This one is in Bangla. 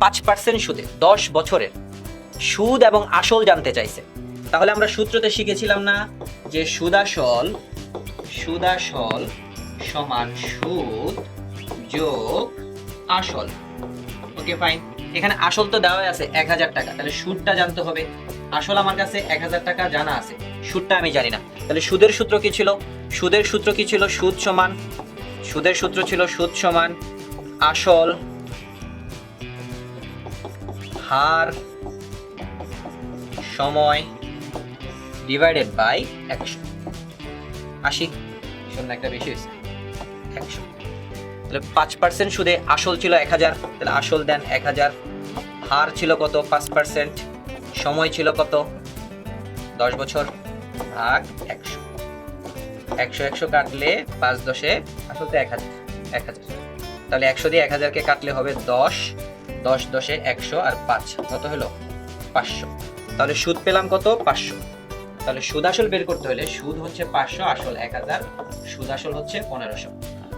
পাঁচ পার্সেন্ট সুদে, দশ বছরের সুদ এবং আসল জানতে চাইছে। তাহলে আমরা সূত্রতে শিখেছিলাম না যে সুদাসল সুদাসল সমান সুদ যোগ আসল। ওকে ফাইন এখানে আসল তো দেওয়া আছে এক হাজার টাকা। তাহলে সুদটা জানতে হবে। আসল আমার কাছে এক হাজার টাকা জানা আছে। সুদটা আমি জানি না। তাহলে সুদের সূত্র কি ছিল? সুদের সূত্র কি ছিল? সুদ সমান, সুদের সূত্র ছিল সুদ সমান আসল হার, সময় ডিভাইডেড বাই একশো। আশি, শূন্য একটা বেশি হয়েছে, একশো। তাহলে পাঁচ পার্সেন্ট সুদে আসল ছিল এক হাজার, তাহলে আসল দেন এক হাজার। হার ছিল কত? পাঁচ পার্সেন্ট সময় ছিল কত? দশ বছর ভাগ একশো। একশো একশো কাটলে পাঁচ দশে আসল তো এক হাজার এক হাজার। তাহলে একশো দিয়ে এক হাজারকে কাটলে হবে দশ দশ, দশে একশো আর পাঁচ। কত হলো? পাঁচশো। তাহলে সুদ পেলাম কত? পাঁচশো। তাহলে সুদ আসল বের করতে হলে সুদ হচ্ছে পাঁচশো, আসল এক হাজার। সুদ আসল হচ্ছে পনেরোশো।